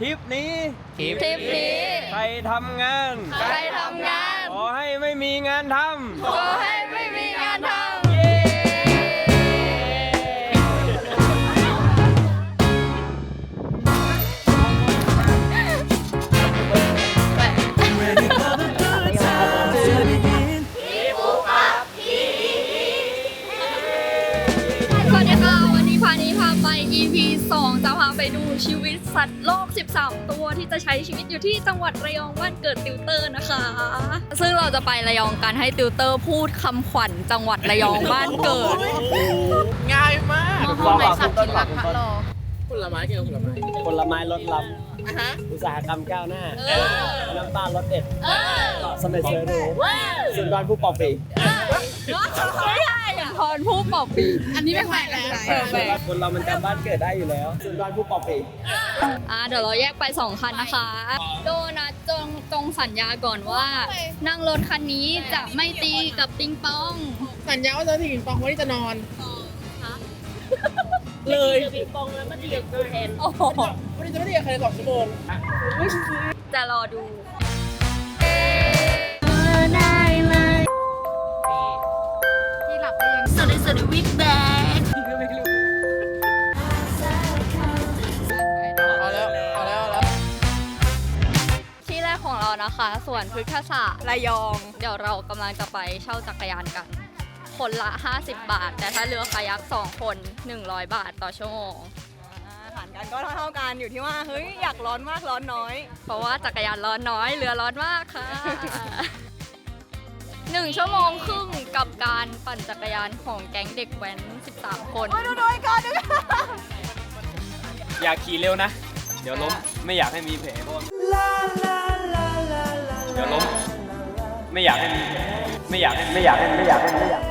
ทริปนี้ทริปทริปนี้ ใครทำงาน ใครทำงาน ขอให้ไม่มีงานทขอให้ ไปดูชีวิตสัตว์โลก 13 ตัวที่จะใช้ชีวิตอยู่ที่จังหวัดระยองบ้านเกิดติวเตอร์นะคะ ซึ่งเราจะไประยองกันให้ติวเตอร์พูดคำขวัญจังหวัดระยองบ้านเกิด ง่ายมากมองไหนสัตว์กินรักพะโลผลไม้เกี่ยวกับผลไม้ผลไม้ลดล้อะฮะำอุตสาหกรรมก้าวหน้า น้ำตาลรสเด็ดสมัยเซอร์รูสุนทรผู้ปอกปีไม่ได้อะ พรผู้ปอบปีอันนี้แปลกๆแล้วเออแปลกคนเรามันจำบ้านเกิดได้อยู่แล้วสุนทรผู้ปอกปีอ่าเดี๋ยวเราแยกไป2คันนะคะ โดนัทจงจงสัญญาก่อนว่า นั่งรถคันนี้จะไม่ตีกับปิงปองสัญญาว่าจะถึงปองวันที่จะนอน เลยโอ้โหวันนี้จะไม่ได้กับใครสองชั่วโมงจะรอดูที่ ส่วนพฤกษศาสตร์ระยอง เดี๋ยวเรากำลังจะไปเช่าจักรยานกัน คนละ 50 บาท แต่ถ้าเรือคายัก2คน 100 บาทต่อชั่วโมงฐานกันก็เท่าๆกันอยู่ที่ว่าเฮ้ยอยากร้อนมากร้อนน้อย เพราะว่าจักรยานร้อนน้อยเรือร้อนมากค่ะ หนึ่งชั่วโมงครึ่งกับการปั่นจักรยานของแก๊งเด็กแว้น 13 คนดูดูก่อนดูก่อนอยากขี่เร็วนะ เดี๋ยวล้มไม่อยากให้มีแผลเพราะว่า เดี๋ยวล้มไม่อยากให้มีไม่อยากให้ไม่อยากให้ไม่อยากให้ไม่อยาก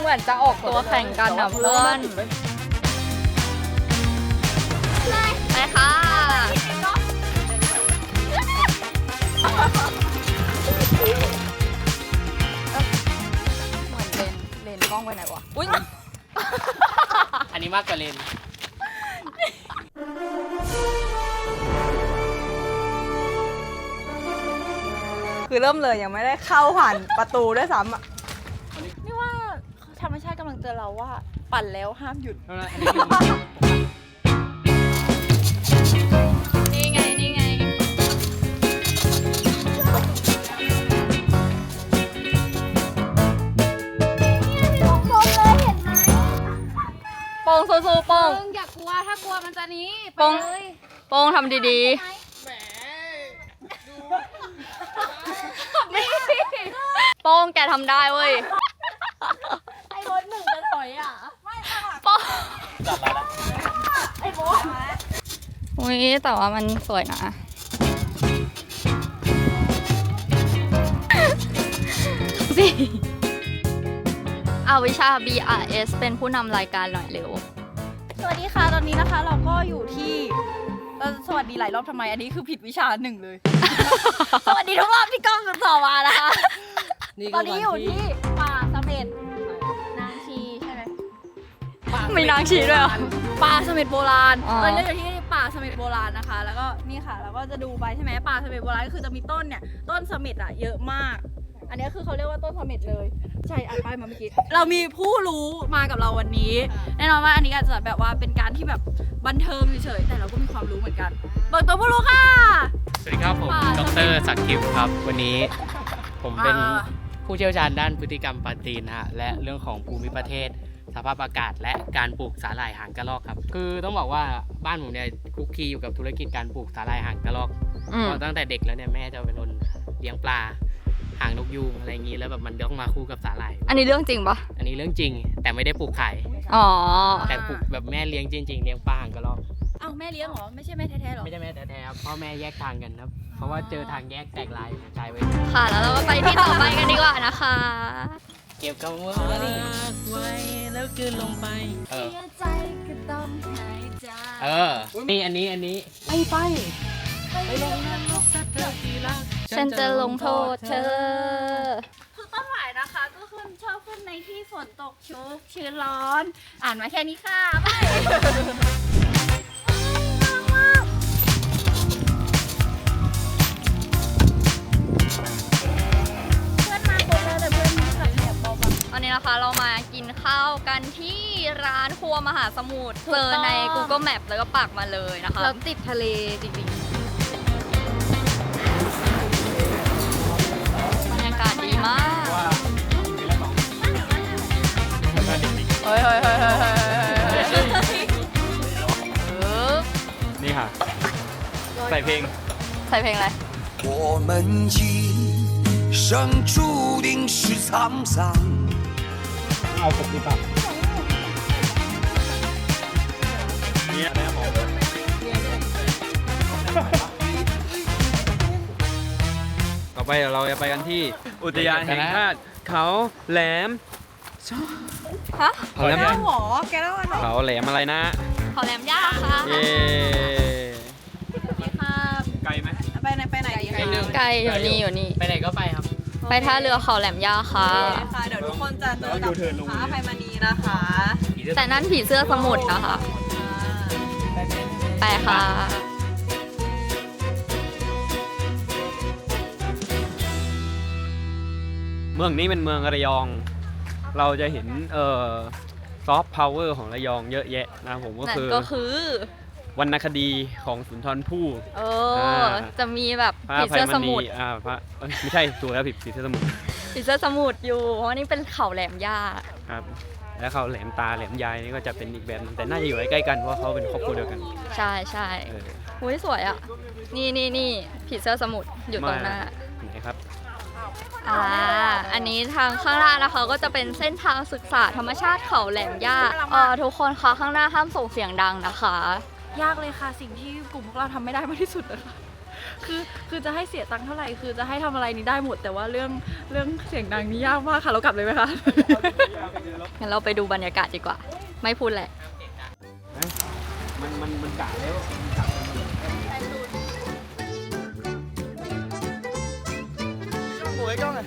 เหมือนจะออกตัวแข่งกันนะเพื่อนไปค่ะเหมือนเลนเลนกล้องไปไหนวะอุ้ยอันนี้มากกว่าเลน คือเริ่มเลยยังไม่ได้เข้าผ่านประตูด้วยซ้ำอะนี่ว่าธรรมชาติกำลังเตือนเราว่า ปั่นแล้วห้ามหยุดอันนี้คือนี่ไง นี่ไงโป่งสู้ๆโป่งมึงอย่ากลัวถ้ากลัวมันจะหนี้โป่งโป่งทำดีแหม ๆ โป่งแกทำได้เว้ย ไอ้รถหนึ่งจะถอยอะโป่งจับไปละไอ้โบ๊ทอุ้ยแต่ว่ามันสวยนะสิเอาวิชา BRS เป็นผู้นำรายการหน่อยเร็ว สวัสดีค่ะ ตอนนี้นะคะเราก็อยู่ที่เราสวัสดีหลายรอบทำไม อันนี้คือผิดวิชาหนึ่งเลย สวัสดีทุกรอบที่กล้องต่อมานะคะ ตอนนี้อยู่ที่ป่าเสม็ดนางชีใช่ไหมมีนางชีด้วยเหรอ ป่าเสม็ดโบราณอ๋อ ตอนนี้เราอยู่ที่ป่าเสม็ดโบราณนะคะ แล้วก็นี่ค่ะเราก็จะดูไปใช่ไหมป่าเสม็ดโบราณก็คือจะมีต้นเนี่ยต้นเสม็ดอะเยอะมาก อันนี้คือเขาเรียกว่าต้นเสม็ดเลย ใช่อ่านป้ายมาเมื่อกี้ เรามีผู้รู้มากับเราวันนี้ แน่นอนว่าอันนี้อาจจะแบบว่าเป็นการที่แบบบันเทิงเฉยๆ แต่เราก็มีความรู้เหมือนกัน เบิกตัวผู้รู้ค่ะ สวัสดีครับผมป่าดรสักดิ์ทิพย์ครับ วันนี้ผมเป็นอ่า ผู้เชี่ยวชาญด้านพฤติกรรมปลาตีนฮะและเรื่องของภูมิประเทศ สภาพอากาศและการปลูกสาหร่ายหางกระรอกครับ คือต้องบอกว่าบ้านผมเนี่ยคุกคีอยู่กับธุรกิจการปลูกสาหร่ายหางกระรอกอืมเพราะตั้งแต่เด็กแล้วเนี่ยแม่จะเป็นคนเลี้ยงปลาหางนกยูงอะไรอย่างนี้แล้วแบบมันต้องมาคู่กับสาหร่าย อันนี้เรื่องจริงปะอันนี้เรื่องจริงแต่ไม่ได้ปลูกขาย อ๋อ แต่ปลูกแบบแม่เลี้ยงจริง ๆ เลี้ยงปลาหางกระรอกเอ้า แม่เลี้ยงเหรอ ไม่ใช่แม่แท้ๆหรอ ไม่ใช่แม่แท้ๆครับพ่อแม่แยกทางกันครับ เพราะว่าเจอทางแยกแตกลายของชายไว้ค่ะ แล้วเราก็ไปที่ต่อไปกันดีกว่านะคะ เก็บคำว่ารักไว้แล้วคืนลงไป เออ ใจก็ต้องหายใจเออ นี่อันนี้อันนี้ ไปไปไปลงนรกถ้าเธอที่รักฉันจะลงโทษเธอ คือต้นหวายนะคะก็ขึ้นชอบขึ้นในที่ฝนตกชุกชื้นร้อน อ่านมาแค่นี้ค่ะไป วันนี้นะคะเรามากินข้าวกันที่ร้านครัวมหาสมุทรเจอใน Google Map แล้วก็ปักมาเลยนะคะ เราติดทะเลจริงๆบรรยากาศดีมากเฮ้ยเฮ้ยเฮ้ยเฮ้ยนี่ค่ะ ใส่เพลง ใส่เพลงอะไร我们今生注定是沧桑。 เอาปกติป่ะเนี่ยแม่หมอต่อไปเดี๋ยวเราจะไปกันที่อุทยานแห่งชาติเขาแหลมฮะเขาแหลมแก้วหรอแก้วอะไรเขาแหลมอะไรนะขอแหลมย่าค่ะเย้ค่ะไกลไหมไปไหนไปไหนดีคะไกลอยู่นี่อยู่นี่ไปไหนก็ไปครับ ไปท่าเรือเขาแหลมย่าค่ะค่ะ เดี๋ยวทุกคนจะเจอกับพระอภัยมณีนะคะแต่นั่นผีเสื้อสมุทรนะคะ ไปค่ะ เมืองนี้เป็นเมืองระยอง เราจะเห็นเอ่อซอฟต์พาวเวอร์ของระยองเยอะแยะนะครับผมก็นั่นคือ ก็คือ วรรณคดีของสุนทรภู่ เออจะมีแบบพระผีอภัเสื้ยอมสณีมุทรอ่าพระเอ้ยไม่ใช่ถูกแล้วผิดผีเสื้อสมุทรผีเสื้อสมุทรอยู่ เพราะว่านี่เป็นเขาแหลมย่า ครับ แล้วเขาแหลมตาแหลมยายนี่ก็จะเป็นอีกแบบหนึ่งแต่น่าจะอยู่ใกล้ๆกันเพราะเขาเป็นครอบครัวเดียวกันใช่ใช่เอออุ้ยสวยอะ นี่นี่นี่ผีเสื้อสมุทรอยู่ตรงหน้า ไหนครับ อ่า อันนี้ทางข้างล่างนะคะก็จะเป็นเส้นทางศึกษาธรรมชาติเขาแหลมย่าเออทุกคนคะข้างหน้าห้ามส่งเสียงดังนะคะ ยากเลยค่ะสิ่งที่กลุ่มพวกเราทำไม่ได้มากที่สุดนะคะคือคือจะให้เสียตังค์เท่าไหร่คือจะให้ทำอะไรนี้ได้หมด แต่ว่าเรื่องเรื่องเสียงดังนี่ยากมากค่ะเรากลับเลยไหมคะงั้นเราไปดูบรรยากาศดีกว่า ไม่พูดแหละมันมันมันกะแล้วโอ้ยกล้องเลย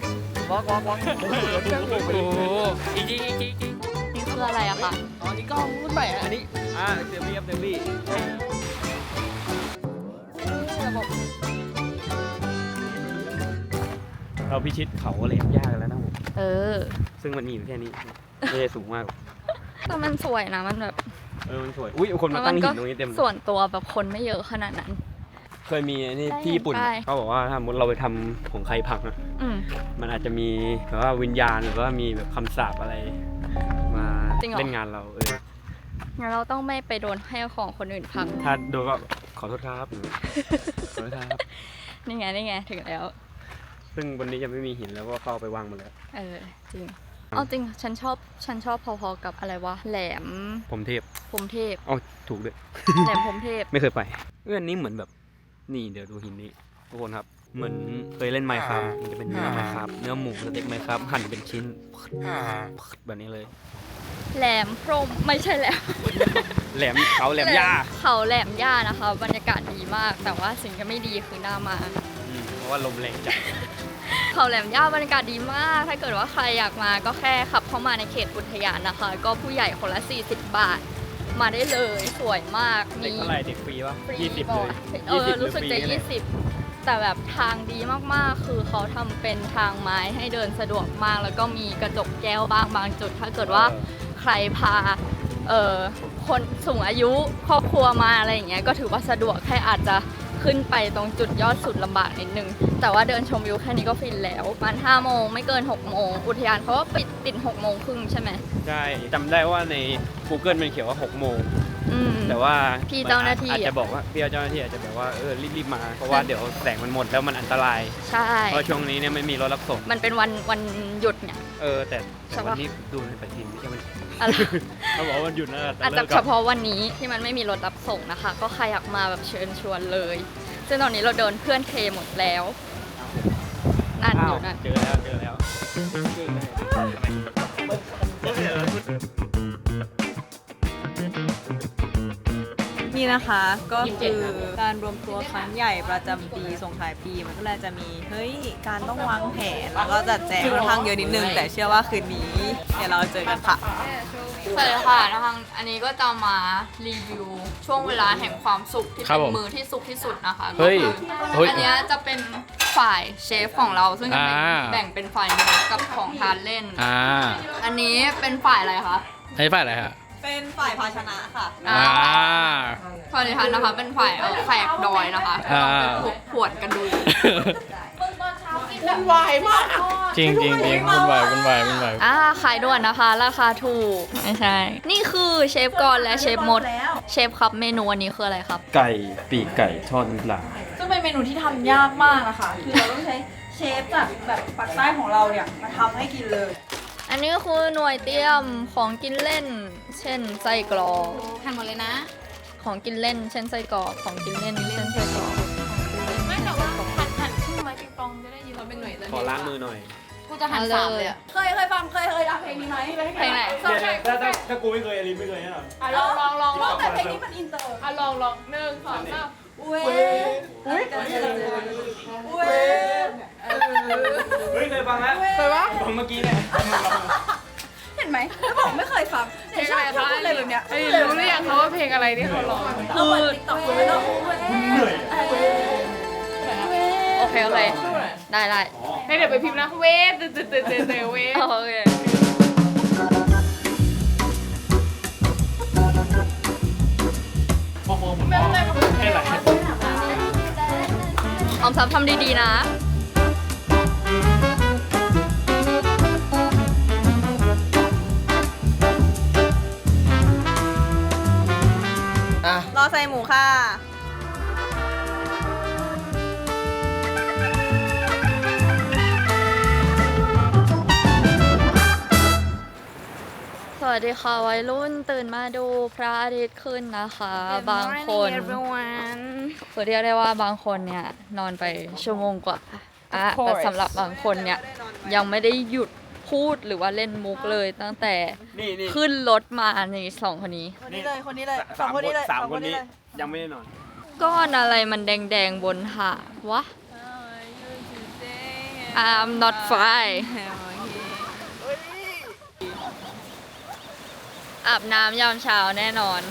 วอกวอกวอกโอ้โหอีกทีอีกทีอีกทีนี่ คืออะไรอะคะอ๋อนี่กล้องรุ่นใหม่อะอันนี้ อ่าเซลฟี่ครับเซลฟี่ระบบเราพิชิตเขาแหลมยากแล้วนะผมเออ ซึ่งมันมีอยู่แค่นี้ไม่ได้สูงมาก แต่มันสวยนะมันแบบเออมันสวย อุ้ยคนมาตั้งหินตรงนี้เต็มเลยส่วนตัวแบบคนไม่เยอะขนาดนั้น เคยมีไอ้นี่ที่ญี่ปุ่นได้เขาบอกว่าถ้าสมมติเราไปทำของใครพังอะอืมมันอาจจะมีแบบว่าวิญญาณหรือว่ามีแบบคำสาปอะไรมา จริงเหรอ เล่นงานเราเอองั้นเราต้องไม่ไปโดนให้ของคนอื่นพังถ้าโดนก็ขอโทษครับหรือขอโทษครับ นี่ไงนี่ไงถึงแล้ว ซึ่งบนนี้ยังไม่มีหินแล้วก็เข้าไปวางหมาแล้ว เออจริงเอาจริงฉันชอบฉันชอบพอๆกับอะไรวะแหลมผมเทพพรหมเทพอ๋อถูกด้วย แหลมพรหมเทพ ไม่เคยไปเอื้อนนี้เหมือนแบบนี่เดี๋ยวดูหินนี้ทุกคนครับ เหมือนเคยเล่นไมค์ครับมันจะเป็นเนื้อไมค์ครับเนื้อหมูสเต็กไมค์ครับหั่นเป็นชิ้นแบบนี้เลย แหลมพรหมไม่ใช่แหลม แหลมเขาแหลมย่าเขาแหลมย่านะคะ บรรยากาศดีมาก แต่ว่าสิ่งที่ไม่ดีคือหน้ามา อืมเพราะว่าลมแรงจัดเขาแหลมย่าบรรยากาศดีมาก ถ้าเกิดว่าใครอยากมาก็แค่ขับเข้ามาในเขตอุทยานนะคะ ก็ผู้ใหญ่คนละ 40 บาท มาได้เลย สวยมาก เด็กมีเท่าไหร่เด็กฟรีปะฟรียี่สิบบอกเลยเออ20หอรู้สึกจะฟนี่แหล20 แต่แบบทางดีมากๆ คือเขาทำเป็นทางไม้ให้เดินสะดวกมาก แล้วก็มีกระจกแก้วบ้างบางจุด ถ้าเกิดว่า ใครพาเออคนสูงอายุครอบครัวมาอะไรอย่างเงี้ยก็ถือว่าสะดวกแค่อาจจะขึ้นไปตรงจุดยอดสุดลำบากนิดนึง แต่ว่าเดินชมวิวแค่นี้ก็ฟินแล้วประมัน5โมงไม่เกิน 6 โมง อุทยานเขาก็ปิดปิด6โมงครึ่งใช่ไหมใช่จำได้ว่าใน Google มันเขียนว่า 6 โมงอืมแต่ว่าพี่เจ้าหน้าที่อาจจะบอกว่าพี่เจ้าหน้าที่อาจจะแบบว่าเออรีบๆมา เพราะว่าเดี๋ยวแสงมันหมดแล้วมันอันตราย ใช่เพราะช่วงนี้เนี่ยไม่มีรถรับส่งมันเป็นวันวันหยุดเนี่ยเออแต่ใช่แต่ปะวันนี้ดูในปฏิทินไม่ใช่มัน อะไร เขาบอกว่าวันหยุดนะแต่อาจเลิจะกเฉกับพาะวันนี้ที่มันไม่มีรถรับส่งนะคะ ก็ใครอยากมาแบบเชิญชวนเลย ซึ่งตอนนี้เราเดินเพื่อนเทหมดแล้วนั่นออ้าวยู่นั่น เจอแล้วเจอแล้ว นี่นะคะก็คือการรวมตัวครั้งใหญ่ประจำปีส่งท้ายปีมันก็เลยจะมีเฮ้ยการต้องวางแผนแล้วก็จัดแจงค่อนข้างเยอะนิดนึง แต่เชื่อว่าคืนนี้เดี๋ยวเราเจอกันค่ะ สวัสดีค่ะทางอันนี้ก็จะมารีวิวช่วงเวลาแห่งความสุขที่ครับเป็นผมมือที่สุขที่สุดนะคะเฮ้ยก็เฮ้คือยอันเนี้ยจะเป็นฝ่ายเชฟของเราซึ่งจะเป็นอ่า แบ่งเป็นฝ่ายเนื้อกับของทานเล่น อ่าอันนี้เป็นฝ่ายอะไรคะใช้ฝ่ายอะไรฮะเป็นฝ่ายภาชนะค่ะ อ่า พอดีทันนะคะเป็นฝ่ายเอาแขกดอยนะคะอ่าเป็นขวดกันดูจริงจริงจริงวุ่นวายวุ่นวายวุ่นวายอ่าขายด่วนนะคะ ราคาถูกไม่ใช่ นี่คือเชฟกรและเชฟมด เชฟครับเมนูอันนี้คืออะไรครับ ไก่ปีกไก่ทอดน้ำปลาซึ่งเป็นเมนูที่ทำยากมากอะค่ะคือเราต้องใช้เชฟจากแบบปากใต้ของเราเนี่ยมาทำให้กินเลย อันนี้คือหน่วยเตรียมของกินเล่น เช่นไส้กรอก หั่นหมดเลยนะ ของกินเล่นเช่นไส้กรอกของกินเล่นเช่นไส้กรอกไม่แต่ว่าหั่นหั่นขึ้นมาปิงปองจะได้ยินว่าเป็นหน่วยขอล้างมือหน่อยกูจะหั่นสามเลยอะเคยเคยฟังเคยเคยฟังเพลงนี้ไหมเพลงไหนถ้าถ้าถ้ากูไม่เคยอลินไม่เคยแน่นอนอะลองลองลองลองแต่เพลงนี้มันอินเตอร์อะลองลองหนึ่งสองสามเว้ยเว้ยเว้ยเฮ้ยเคยฟังแล้วเคยปะฟังเมื่อกี้เนี่ย เห็นไหมแล้วบอกไม่เคยฟังเพลงอะไรคะพูดเลยแบบเนี้ยเอ้ยรู้หรือยังคะว่าเพลงอะไรที่เขาร้องเราเปิดติ๊กต็อกเลยเนาะเว้ยโอเคโอเคได้ได้ให้เดี๋ยวไปพิมพ์นะเวทเตเตเตเตเวทโอเคออมทรัพย์ทำดีๆนะ ใส่หมูค่ะ สวัสดีค่ะวัยรุ่นตื่นมาดูพระอาทิตย์ขึ้นนะคะ บางคนคือเรียกได้ว่าบางคนเนี่ย นอนไปชั่วโมงกว่าอะแต่สำหรับบางคนเนี่ย ยังไม่ได้หยุด พูดหรือว่าเล่นมุกเลยตั้งแต่นี่นี่ขึ้นรถมาในสองคนนี้ คนนี้เลยคนนี้เลยสองคนนี้เลยสามสองคนนี้เลยยังไม่ได้นอน ก้อนอะไรมันแดงๆบนหาดวะ I'm not fine อาบน้ำยามเช้าแน่นอน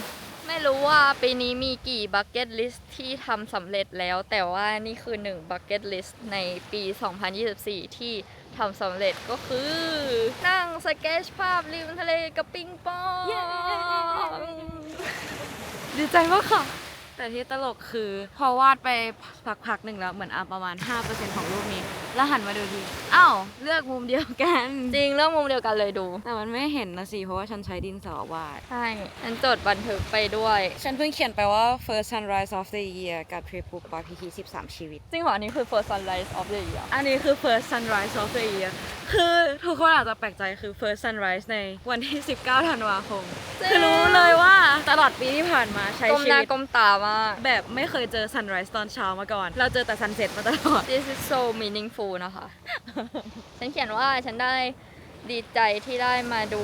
ไม่รู้ว่าปีนี้มีกี่บั c เก็ตลิสต์ที่ทำสำเร็จแล้ว แต่ว่านี่คือหนึ่งบั c เก็ตลิสต์ในปี 2024 ที่ ทำสำเร็จก็คือ นั่งสเก็ตภาพริมทะเลกับปิงปองดีใจมากค่ะ แต่ที่ตลกคือ พอวาดไปสักพักหนึ่งแล้วเหมือนอะประมาณ 5%ของรูปนี้ แล้วหันมาดูทีอ้าวเลือกมุมเดียวกัน จริงเรื่องมุมเดียวกันเลยดู แต่มันไม่เห็นนะสิเพราะว่าฉันใช้ดินสอวาดใช่ฉันจดบันทึกไปด้วย ฉันเพิ่งเขียนไปว่า first sunrise of the year กับ trip ปุ๊บปาพีที13 ชีวิต จริงเหรออันนี้คือ first sunrise of the year อันนี้คือ first sunrise of the year คือทุกคนอาจจะแปลกใจคือ first sunrise ในวันที่ 19 ธันวาคม คือรู้เลยว่าตลอดปีที่ผ่านมาใช้ก้มชีหน้าวิตก้มตามากแบบไม่เคยเจอ sunrise ตอนเช้ามาก่อน เราเจอแต่ sunset มาตลอด This is so meaningful นะคะ ฉันเขียนว่าฉันได้ดีใจที่ได้มาดู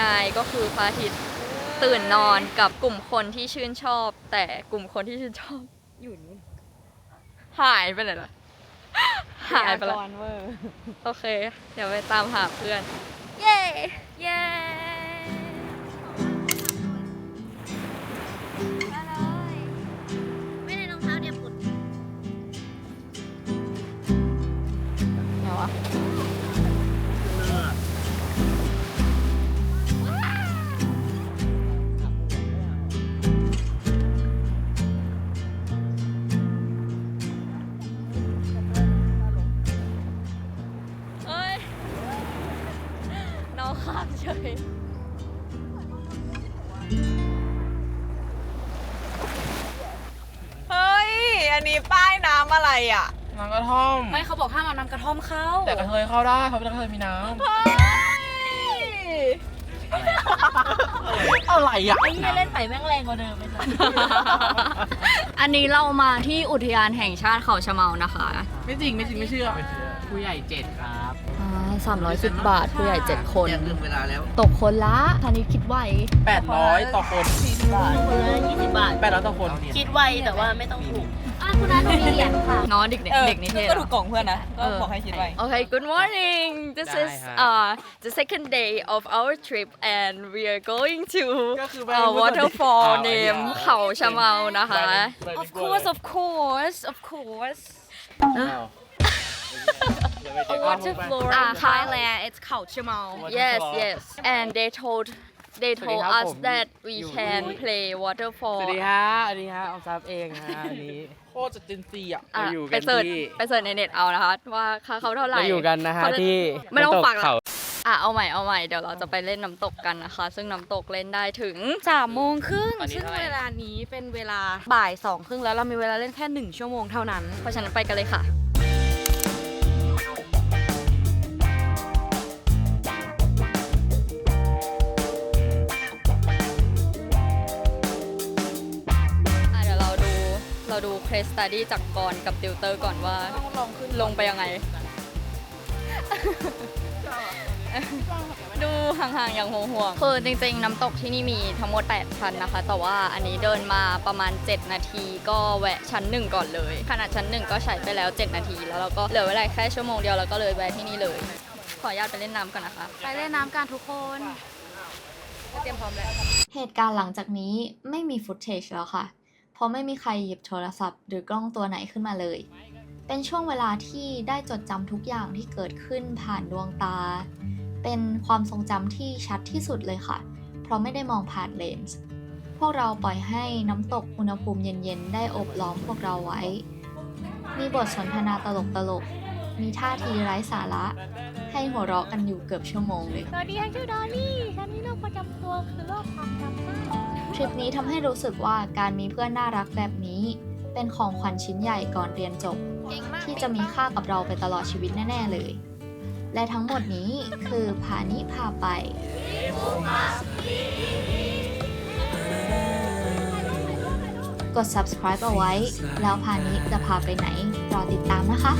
นายก็คือพระอาทิตย์ตื่นนอนกับกลุ่มคนที่ชื่นชอบ แต่กลุ่มคนที่ชื่นชอบอยู่นู่นหายไปไหนล่ะหายไปแล้วก่อนเวอร์โอเค เดี๋ยวไปตามหาเพื่อน เย้ เย้ อะไรอะน้ำกระท่อม ไม่เขาบอกห้ามเอาน้ำกระท่อมเข้าแต่กระเทยเข้าได้เขาเป็นกระเทยมีน้ำ อะไรอะอันนี้เรามาที่อุทยานแห่งชาติเขาชะเมานะคะ ไม่จริงไม่จริงไม่เชื่อ ผู้ใหญ่เจ็ดครับ สามร้อยสิบบาท ผู้ใหญ่เจ็ดคนตกคนละทันนี้คิดไว800 ต่อคนคนละ20บาท 800 ต่อคนคิดไวแต่ว่าไม่ต้องถูกอะคุณน้าหนูมีเหรียญค่ะเนาะเด็กเด็กเด็กนิเทศก็อะถูกกล่องเพื่อนนะ ก็บอกให้คิดไว้ Okay, good morning. This ได้ is ครับ uh the second day of our trip and we are going to ก็คือไป a พูดก่อนดิ waterfall อ๋อ name เดี๋ยวเขาชะเมานะคะ of course of course of course A waterfall ah Thailand it's เขาชะเมา Yes, yes. And they told they สวัสดี told ครับ us ผม that we อยู่ can ที่ play ส waterfall วัสดีฮะสวัสดีฮะออมซับเองฮะอันนี้โคตรจะเจนซีอะ อะเราอยู่กันไปเสิร์ชที่ไปเสิร์ชในเน็ตเอานะคะว่าค่าเขาเท่าไหร่เราอยู่กันนะฮะเขาจ ที่ไม่ต้องน้ำตกฟังละเขา อะเอาใหม่เอาใหม่เดี๋ยวเราจะไปเล่นน้ำตกกันนะคะ ซึ่งน้ำตกเล่นได้ถึง สามโมงครึ่งตอนนี้ซึ่งเท่าไหร่ เวลานี้เป็นเวลาบ่ายสองครึ่งแล้วเรามีเวลาเล่นแค่หนึ่งชั่วโมงเท่านั้น เพราะฉะนั้นไปกันเลยค่ะอะ เราดูเคสตัดดี้จากกรกับติวเตอร์ก่อนว่าลงไปยังไง ดูห่างๆ อย่างห่วงๆคือจริงๆ น้ำตกที่นี่มีทั้งหมด 8 ชั้นนะคะ แต่ว่าอันนี้เดินมาประมาณ 7 นาทีก็แวะชั้น 1 ก่อนเลย ขนาดชั้น 1 ก็ใช้ไปแล้ว 7 นาที แล้วเราก็เหลือเวลาแค่ชั่วโมงเดียวแล้วก็เลยแวะที่นี่เลย ขออนุญาตไปเล่นน้ำก่อนนะคะ ไปเล่นน้ำกันทุกคนเตรียมพร้อมแล้ว เหตุการณ์หลังจากนี้ไม่มีฟุตเทจแล้วค่ะ เพราะไม่มีใครหยิบโทรศัพท์ หรือกล้องตัวไหนขึ้นมาเลย เป็นช่วงเวลาที่ได้จดจำทุกอย่างที่เกิดขึ้นผ่านดวงตา เป็นความทรงจำที่ชัดที่สุดเลยค่ะ เพราะไม่ได้มองผ่านเลนส์พวกเราปล่อยให้น้ำตกอุณหภูมิเย็นๆ ได้อบล้อมพวกเราไว้ มีบทสนทนาตลกๆมีท่าทีไร้สาระ ให้หัวเราะกันอยู่เกือบชั่วโมงเลย สวัสดีฉันชื่อดอลลี่ ฉันมีโรคประจำตัวคือโรคความจำสั้น ทริปนี้ทำให้รู้สึกว่าการมีเพื่อนน่ารักแบบนี้ เป็นของขวัญชิ้นใหญ่ก่อนเรียนจบ ที่จะมีค่ากับเราไปตลอดชีวิตแน่ ๆ เลย และทั้งหมดนี้คือพานิพาไปกด subscribe เอาไว้ แล้วพานิจะพาไปไหน รอติดตามนะคะ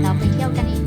แล้วไปเที่ยวกันอีก